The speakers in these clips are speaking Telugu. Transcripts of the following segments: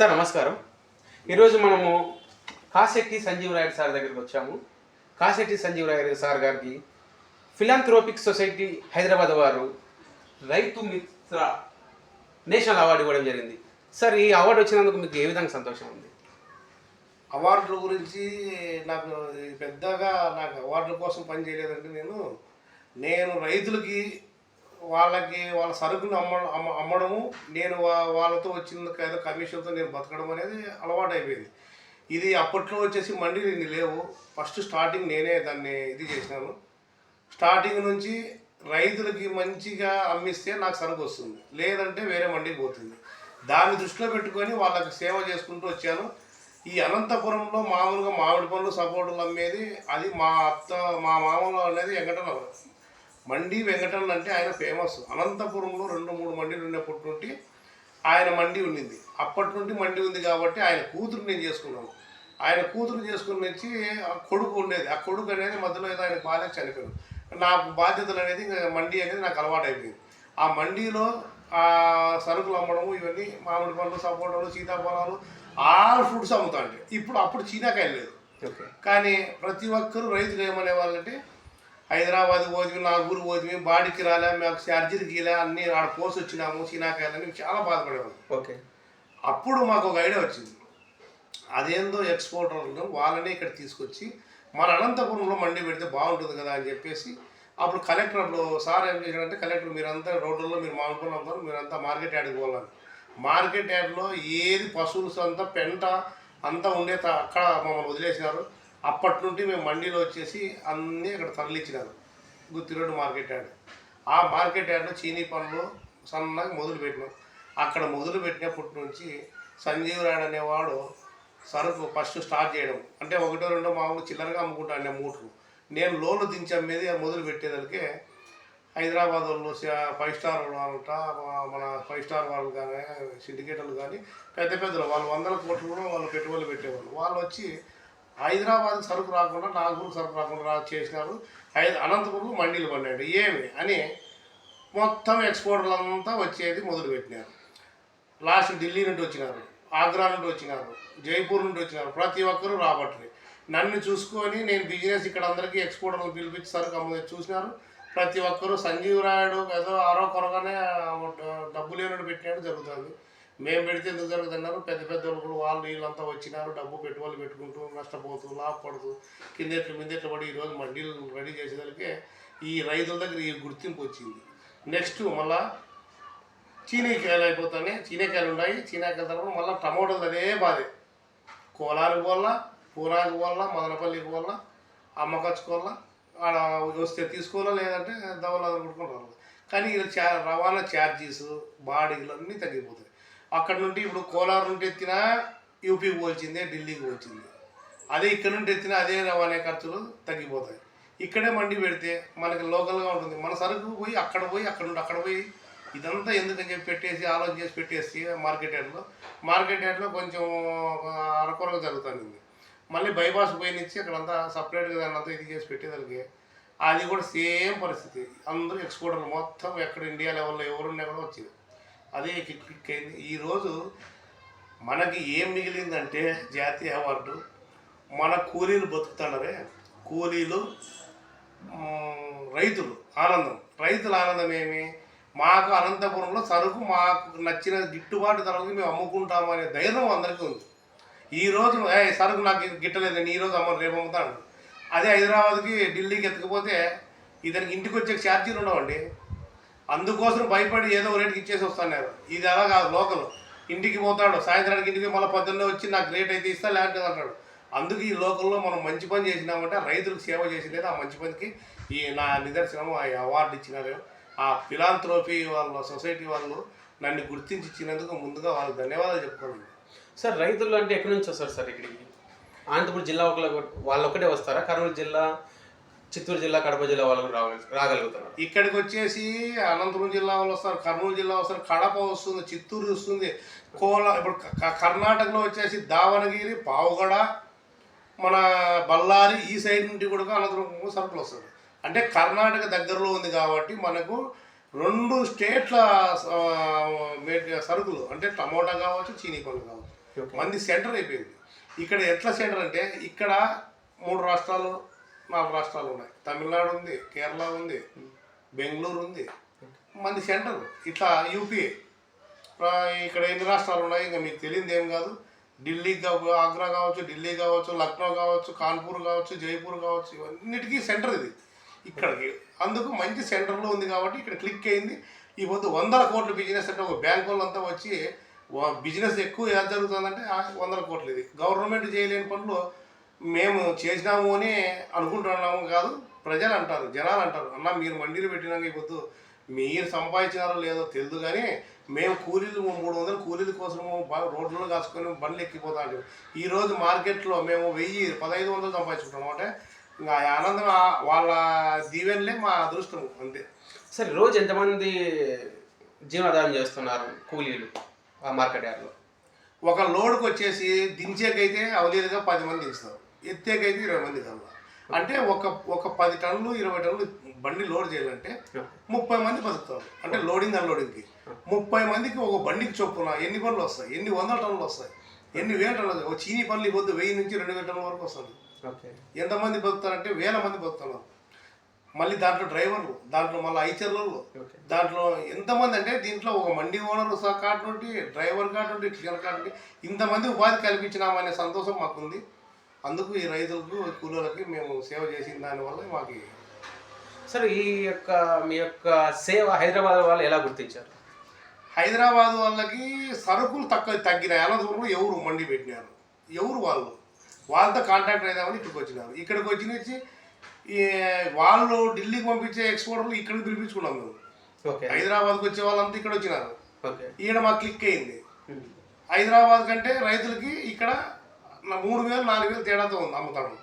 సార్ నమస్కారం. ఈరోజు మనము కాశెట్టి సంజీవ్ రాయుడు సార్ దగ్గరికి వచ్చాము. కాశెట్టి సంజీవ్ రాయుడు సార్ గారికి ఫిలాంథ్రోపిక్ సొసైటీ హైదరాబాద్ వారు రైతు మిత్ర నేషనల్ అవార్డు ఇవ్వడం జరిగింది. సార్ ఈ అవార్డు వచ్చినందుకు మీకు ఏ విధంగా సంతోషం ఉంది? అవార్డుల గురించి నాకు పెద్దగా నాకు అవార్డుల కోసం పని చేయలేదంటే నేను. నేను రైతులకి వాళ్ళకి వాళ్ళ సరుకులు అమ్మ అమ్మ అమ్మడము నేను వా- వాళ్ళతో వచ్చిన ఏదో కమిషన్తో నేను బతకడం అనేది అలవాటు అయిపోయింది ఇది అప్పట్లో వచ్చేసి మండీలు ఇన్ని లేవు. ఫస్ట్ స్టార్టింగ్ నేనే దాన్ని ఇది చేసినాను. స్టార్టింగ్ నుంచి రైతులకి మంచిగా అమ్మిస్తే నాకు సరుకు వస్తుంది. లేదంటే వేరే మండికి పోతుంది. దాన్ని దృష్టిలో పెట్టుకొని వాళ్ళకి సేవ చేసుకుంటూ వచ్చాను. ఈ అనంతపురంలో మామూలుగా మామిడి పండ్లు సపోర్టులు అమ్మేది అది మా అత్త మా మామూలు అనేది వెంకటన్న మండి వెంకటన్న అంటే ఆయన ఫేమస్ అనంతపురంలో రెండు మూడు మండీలు ఉన్నప్పటి నుండి ఆయన మండి ఉండింది అప్పటి నుండి మండి ఉంది కాబట్టి ఆయన కూతురు నేను చేసుకున్నాను. ఆయన కూతురు చేసుకుని వచ్చి ఆ కొడుకు ఉండేది. ఆ కొడుకు అనేది మధ్యలో ఏదో ఆయన బాగా చనిపోయాడు. నాకు బాధ్యతలు అనేది మండి అనేది నాకు అలవాటు అయిపోయింది ఆ మండీలో ఆ సరుకులు అమ్మడము ఇవన్నీ మామిడి పండ్లు సపోటాలు సీతాఫలాలు ఆల్ ఫ్రూట్స్ అమ్ముతా అంటే ఇప్పుడు అప్పుడు చీనాకాయలు లేదు. ఓకే. కానీ ప్రతి ఒక్కరు రైతులు ఏమనే వాళ్ళంటే హైదరాబాద్ పోతుంది నాగూరు పోతుంది బాడీకి రాలే మాకు సర్జరీకి ఇలా అన్ని ఆడ పోసి వచ్చినాము చీనాకాయలని చాలా బాధపడేవాళ్ళు. ఓకే. అప్పుడు మాకు ఒక ఐడియా వచ్చింది. అదేందో ఎక్స్పోర్టర్లు వాళ్ళనే ఇక్కడ తీసుకొచ్చి మన అనంతపురంలో మండి పెడితే బాగుంటుంది కదా అని చెప్పేసి అప్పుడు కలెక్టర్ అప్పుడు సార్ ఏం చేశాడంటే కలెక్టర్ మీరంతా రోడ్లలో మీరు మానుకుని అమ్ముతారు మీరంతా మార్కెట్ యార్డ్కి పోవాలి మార్కెట్ యార్డ్లో ఏది పశువులు అంతా పెంట అంతా ఉండే అక్కడ మమ్మల్ని వదిలేసినారు అప్పటి నుండి మేము మండీలో వచ్చేసి అన్నీ అక్కడ తరలించినారు గుత్తిరోడ్డు మార్కెట్ యార్డ్ ఆ మార్కెట్ యార్డ్లో చీనీ పనులు సన్నగా మొదలు పెట్టినాం. అక్కడ మొదలు పెట్టినప్పటి నుంచి సంజీవ్ రాయుడు అనేవాడు సరుకు ఫస్ట్ స్టార్ట్ చేయడం. అంటే ఒకటో రెండో మామూలు చిల్లరగా అమ్ముకుంటాను నేను మూటలు. నేను లోన్లు దించి అమ్మేది మొదలు పెట్టేదానికి హైదరాబాద్ వాళ్ళు ఫైవ్ స్టార్ వాళ్ళంట మన ఫైవ్ స్టార్ వాళ్ళు కానీ సిండికేటర్లు కానీ పెద్ద పెద్దలు వాళ్ళు వందల కోట్లు కూడా వాళ్ళు పెట్టుబడులు పెట్టేవాళ్ళు. వాళ్ళు వచ్చి హైదరాబాద్ సరుకు రాకుండా నాగపూర్ సరుకు రాకుండా చేసినారు. హై అనంతపురం మండీలు పడినాడు ఏమి? అని మొత్తం ఎక్స్పోర్టర్లు అంతా వచ్చేది మొదలుపెట్టినారు. లాస్ట్ ఢిల్లీ నుండి వచ్చినారు ఆగ్రా నుండి వచ్చినారు జైపూర్ నుండి వచ్చినారు. ప్రతి ఒక్కరూ రాబట్టి నన్ను చూసుకొని నేను బిజినెస్ ఇక్కడ అందరికీ ఎక్స్పోర్టర్లు పిలిపించి సరుకు అమ్మ చూసినారు. ప్రతి ఒక్కరూ సంజీవ్ రాయుడు ఏదో ఆరో కొరగానే డబ్బు లేనట్టు పెట్టినట్టు జరుగుతుంది. మేము పెడితే ఎందుకు జరుగుతున్నారు పెద్ద పెద్ద వాళ్ళు వాళ్ళు వీళ్ళంతా వచ్చినారు డబ్బు పెట్టుబడులు పెట్టుకుంటూ నష్టపోతూ లాభపడుతూ కిందెట్లు మిందెట్లు పడి ఈరోజు మండీలు రెడీ చేసేదానికే ఈ రైతుల దగ్గర ఈ గుర్తింపు వచ్చింది. నెక్స్ట్ మళ్ళా చీనీకాయలు అయిపోతాయి చీనీకాయలు ఉన్నాయి. చీనీకాయల తర్వాత మళ్ళీ టమోటాలు అదే బాధే. కోలానికి వల్ల పూరానికి వల్ల మదనపల్లికి వల్ల అమ్మకచ్చుకోవాలా ఆడ వస్తే తీసుకోవాలా లేదంటే దవల రావాలి. కానీ ఇలా చా రవాణా ఛార్జీస్ బాడీలు అన్నీ తగ్గిపోతాయి. అక్కడ నుండి ఇప్పుడు కోలార్ నుండి ఎత్తినా యూపీకి పోల్చిందే ఢిల్లీకి పోల్చింది. అదే ఇక్కడ నుండి ఎత్తినా అదే రవాణా ఖర్చులు తగ్గిపోతాయి. ఇక్కడే మండి పెడితే మనకి లోకల్గా ఉంటుంది. మన సరుకు పోయి అక్కడ పోయి అక్కడ నుండి అక్కడ పోయి ఇదంతా ఎందుకని చెప్పి పెట్టేసి ఆలోచన చేసి పెట్టేసి మార్కెట్ యార్డ్లో మార్కెట్ యార్డ్లో కొంచెం అరకొరగా జరుగుతుంది. మళ్ళీ బైపాస్ పోయినిచ్చి అక్కడంతా సపరేట్గా దాన్ని అంతా ఇది చేసి పెట్టేదానికి అది కూడా సేమ్ పరిస్థితి. అందరూ ఎక్స్పోర్టర్లు మొత్తం ఎక్కడ ఇండియా లెవెల్లో ఎవరున్నా కూడా వచ్చింది. అదే క్లిక్ కిక్ అయింది ఈరోజు మనకి ఏం మిగిలిందంటే జాతీయ అవార్డు. మన కూలీలు బతుకుతున్నారే. కూలీలు రైతులు ఆనందం. రైతుల ఆనందం ఏమి? మాకు అనంతపురంలో సరుకు మాకు నచ్చిన గిట్టుబాటు ధరలకు మేము అమ్ముకుంటాము అనే ధైర్యం అందరికీ ఉంది. ఈ రోజు ఏ సరుకు నాకు గిట్టలేదండి ఈరోజు అమ్మని అమ్మ రేపు అమ్ముతాను. అదే హైదరాబాద్కి ఢిల్లీకి ఎత్తుకుపోతే ఇతనికి ఇంటికి వచ్చే ఛార్జీలు ఉండవండి. అందుకోసం భయపడి ఏదో రేటుకి ఇచ్చేసి వస్తున్నారు. ఇది అలా కాదు లోకల్. ఇంటికి పోతాడు సాయంత్రానికి ఇంటికి మళ్ళీ పొద్దున్నే వచ్చి నాకు రేట్ అయితే ఇస్తా లేకపోతే అంటాడు. అందుకు ఈ లోకల్లో మనం మంచి పని చేసినామంటే రైతులకు సేవ చేసింది ఆ మంచి పనికి ఈ నా నిదర్శనం ఆ అవార్డు ఇచ్చినారు. ఆ ఫిలాంథ్రోపీ వాళ్ళ సొసైటీ వాళ్ళు నన్ను గుర్తించి ఇచ్చినందుకు ముందుగా వాళ్ళకి ధన్యవాదాలు చెప్పుకోండి సార్ రైతులు అంటే ఎక్కడి నుంచి వస్తారు సార్ ఇక్కడికి? అనంతపురం జిల్లా ఒకళ్ళ వాళ్ళు ఒకటే వస్తారా? కర్నూలు జిల్లా చిత్తూరు జిల్లా కడప జిల్లా వాళ్ళు కూడా రాగ రాగలుగుతారు ఇక్కడికి వచ్చేసి అనంతపురం జిల్లా వాళ్ళు వస్తారు కర్నూలు జిల్లా వస్తారు కడప వస్తుంది చిత్తూరు వస్తుంది కోల ఇప్పుడు కర్ణాటకలో వచ్చేసి దావణగిరి పావుగడ మన బళ్ళారి ఈ సైడ్ నుండి కూడా అనంతపురం సరుకులు వస్తుంది. అంటే కర్ణాటక దగ్గరలో ఉంది కాబట్టి మనకు రెండు స్టేట్ల సరుకులు అంటే టమోటా కావచ్చు చీనీ పండు కావచ్చు. మంది సెంటర్ అయిపోయింది. ఇక్కడ ఎట్లా సెంటర్ అంటే ఇక్కడ మూడు రాష్ట్రాలు నాలుగు రాష్ట్రాలు ఉన్నాయి. తమిళనాడు ఉంది కేరళ ఉంది బెంగళూరు ఉంది. మంది సెంటర్ ఇట్లా యూపీఏ. ఇక్కడ ఎన్ని రాష్ట్రాలు ఉన్నాయి? ఇంకా మీకు తెలియదు ఏం కాదు. ఢిల్లీ ఆగ్రా కావచ్చు ఢిల్లీ కావచ్చు లక్నో కావచ్చు కాన్పూర్ కావచ్చు జైపూర్ కావచ్చు ఇవన్నిటికీ సెంటర్ ఇది. ఇక్కడికి. అందుకు మంచి సెంటర్లో ఉంది కాబట్టి ఇక్కడ క్లిక్ అయింది. ఈ పొద్దు వందల కోట్ల బిజినెస్ అంటే ఒక బ్యాంక్ వాళ్ళంతా వచ్చి బిజినెస్ ఎక్కువ ఎలా జరుగుతుందంటే ఆ వందల కోట్లు ఇది. గవర్నమెంట్ చేయలేని పనులు మేము చేసినాము అని అనుకుంటున్నాము కాదు ప్రజలు అంటారు జనాలు అంటారు అన్న మీరు మండీలు పెట్టినాక పొద్దు మీరు సంపాదించినారో లేదో తెలియదు కానీ మేము కూలీలు మూడు వందలు కూలీల కోసము బాగా రోడ్లలో కాసుకొని బండ్లు ఎక్కిపోతాం ఈ రోజు మార్కెట్లో మేము వెయ్యి పదహైదు వందలు సంపాదించుకుంటాం అంటే ఇంకా ఆనందం వాళ్ళ దీవెనలే మా అదృష్టం అంతే. సరే రోజు ఎంతమంది జీవనాధారం చేస్తున్నారు కూలీలు ఆ మార్కెట్ యార్డ్లో? ఒక లోడ్కి వచ్చేసి దించేకైతే అవలేదుగా పది మంది దించుతారు ఎత్తేకైతే ఇరవై మంది కల్లా. అంటే ఒక ఒక పది టన్నులు ఇరవై టన్నులు బండి లోడ్ చేయాలంటే ముప్పై మంది బతుకుతారు. అంటే లోడింగ్ అన్లోడింగ్కి. ముప్పై మందికి ఒక బండికి చొప్పున ఎన్ని పనులు వస్తాయి? ఎన్ని వందల టన్నులు వస్తాయి? ఎన్ని వేల టన్నులు వస్తాయి? ఒక చీనీ పనులు పొద్దు వెయ్యి నుంచి రెండు వేల టన్నుల వరకు వస్తుంది. ఎంతమంది బతుకుతారంటే వేల మంది బతుకుతున్నారు మళ్ళీ దాంట్లో డ్రైవర్లు దాంట్లో మళ్ళీ ఐచర్లు దాంట్లో ఎంతమంది అంటే దీంట్లో ఒక మండి ఓనర్ కాటు డ్రైవర్ కాటు క్లీనర్ కాటు నుండి ఇంతమంది ఉపాధి కల్పించినామనే సంతోషం మాకుంది. అందుకు ఈ రైతులకు కూలీలకి మేము సేవ చేసిన దానివల్ల మాకు సరే ఈ యొక్క మీ యొక్క సేవ హైదరాబాద్ వాళ్ళు ఎలా గుర్తించారు? హైదరాబాద్ వాళ్ళకి సరుకులు తక్కువ తగ్గినాయి. అనంతపురంలో ఎవరు మండి పెట్టినారు? ఎవరు వాళ్ళు? వాళ్ళతో కాంటాక్ట్ అయిదామని ఇక్కడికి వచ్చినారు. ఇక్కడికి వచ్చి ఈ వాళ్ళు ఢిల్లీకి పంపించే ఎక్స్పోర్టర్లు ఇక్కడికి పిలిపించుకున్నాం మేము. ఓకే. హైదరాబాద్కి వచ్చే వాళ్ళంతా ఇక్కడ వచ్చినారు. ఓకే. ఈడ మాకు క్లిక్ అయింది. హైదరాబాద్ కంటే రైతులకి ఇక్కడ మూడు వేలు నాలుగు వేలు తేడాతో ఉంది అమ్ముతాడు.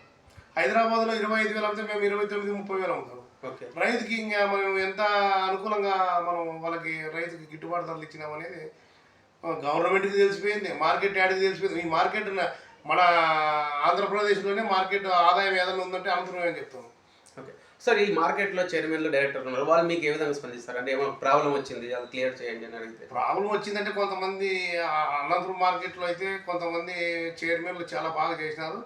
హైదరాబాద్లో ఇరవై ఐదు వేలు అమ్మితే మేము ఇరవై తొమ్మిది ముప్పై వేలు అమ్ముతాం ఓకే. రైతుకి ఇంకా మనం ఎంత అనుకూలంగా మనం వాళ్ళకి రైతుకి గిట్టుబాటు ధరలు ఇచ్చినామనేది గవర్నమెంట్కి తెలిసిపోయింది మార్కెట్ యాడ్కి తెలిసిపోయింది. ఈ మార్కెట్ మన ఆంధ్రప్రదేశ్లోనే మార్కెట్ ఆదాయం ఏదైనా ఉందంటే అనంతపురం అని చెప్తాం ఓకే సార్ ఈ మార్కెట్లో చైర్మన్లు డైరెక్టర్లు ఉన్నారు. వాళ్ళు మీకు ఏ విధంగా స్పందిస్తారు? అంటే ఏమైనా ప్రాబ్లం వచ్చింది? అది క్లియర్ చేయండి అని అడిగితే. ప్రాబ్లం వచ్చిందంటే కొంతమంది అనంతపురం మార్కెట్లో అయితే కొంతమంది చైర్మన్లు చాలా బాగా చేసినారు.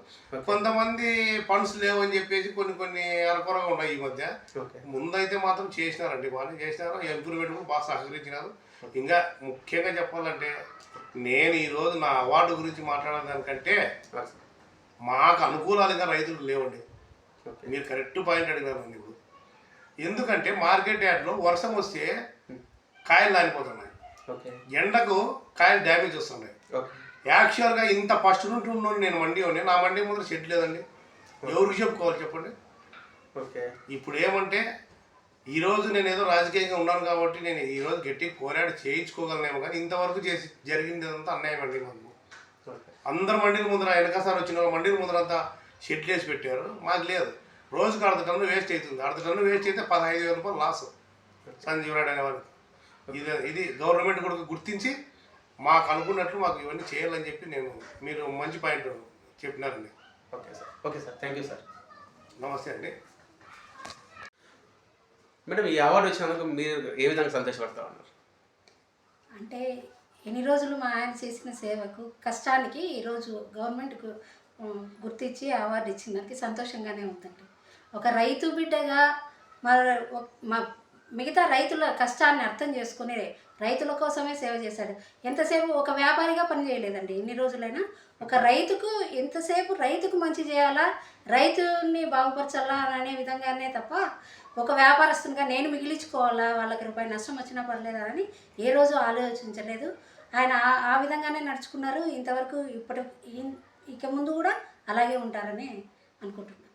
కొంతమంది ఫండ్స్ లేవు అని చెప్పేసి కొన్ని కొన్ని అరకొరగా ఉన్నాయి ఈ మధ్య. ఓకే. ముందైతే మాత్రం చేసినారండి. బాగానే చేసినారు. ఇంప్రూవ్మెంట్ కూడా బాగా సహకరించినారు. ఇంకా ముఖ్యంగా చెప్పాలంటే నేను ఈరోజు నా అవార్డు గురించి మాట్లాడేదానికంటే మాకు అనుకూలాలు ఇంకా రైతులకు లేవండి. మీరు కరెక్ట్ పాయింట్ అడిగినారండి ఇప్పుడు ఎందుకంటే మార్కెట్ యార్డ్లో వర్షం వస్తే కాయలు నానిపోతున్నాయి ఓకే. ఎండకు కాయలు డ్యామేజ్ వస్తున్నాయి. యాక్చువల్గా ఇంత ఫస్ట్ నుండి ఉన్నాను నేను మండి ఉండి. నా మండి ముందు షెడ్ లేదండి. ఎవరికి చెప్పుకోవాలి చెప్పండి? ఓకే. ఇప్పుడు ఏమంటే ఈరోజు నేను ఏదో రాజకీయంగా ఉన్నాను కాబట్టి నేను ఈరోజు గట్టి పోరాడి చేయించుకోగలనేమో కానీ ఇంతవరకు చేసి జరిగింది అంతా అన్యాయం అండి ఓకే. అందరు మండీల ముందర వెనకసారి వచ్చిన వాళ్ళు మండీల ముందర అంతా షెడ్లు వేసి పెట్టారు. మాకు లేదు. రోజుకి అర్ధ టన్ను వేస్ట్ అవుతుంది. అర్ధ టన్ను వేస్ట్ అయితే పదహైదు వేల రూపాయలు లాస్ సంజీవ్ రాయుడు అనేవాడికి ఇది ఇది గవర్నమెంట్ కూడా గుర్తించి మాకు అనుకున్నట్లు మాకు ఇవన్నీ చేయాలని చెప్పి నేను మీరు మంచి point చెప్పినారండి. Okay sir. Okay sir. Thank you sir. నమస్తే అండి. మేడం ఈ అవార్డు వచ్చినందుకు మీరు ఏ విధంగా సంతోషపడతా ఉన్నారు? అంటే ఎన్ని రోజులు మా ఆయన చేసిన సేవకు కష్టానికి ఈరోజు గవర్నమెంట్కు గుర్తించి అవార్డు ఇచ్చిన దానికి సంతోషంగానే ఉందండి. ఒక రైతు బిడ్డగా మరి మా మిగతా రైతుల కష్టాన్ని అర్థం చేసుకుని రైతుల కోసమే సేవ చేశాడు. ఎంతసేపు ఒక వ్యాపారిగా పని చేయలేదండి. ఎన్ని రోజులైనా ఒక రైతుకు ఎంతసేపు రైతుకు మంచి చేయాలా రైతుని బాగుపరచాలా అనే విధంగానే తప్ప ఒక వ్యాపారస్తునిగా నేను మిగిలించుకోవాలా వాళ్ళకి రూపాయి నష్టం వచ్చినా పర్లేదా అని ఏ రోజు ఆలోచించలేదు. ఆయన ఆ- విధంగానే నడుచుకున్నారు. ఇంతవరకు ఇప్పటి ఇక ముందు కూడా అలాగే ఉంటారని అనుకుంటున్నాను.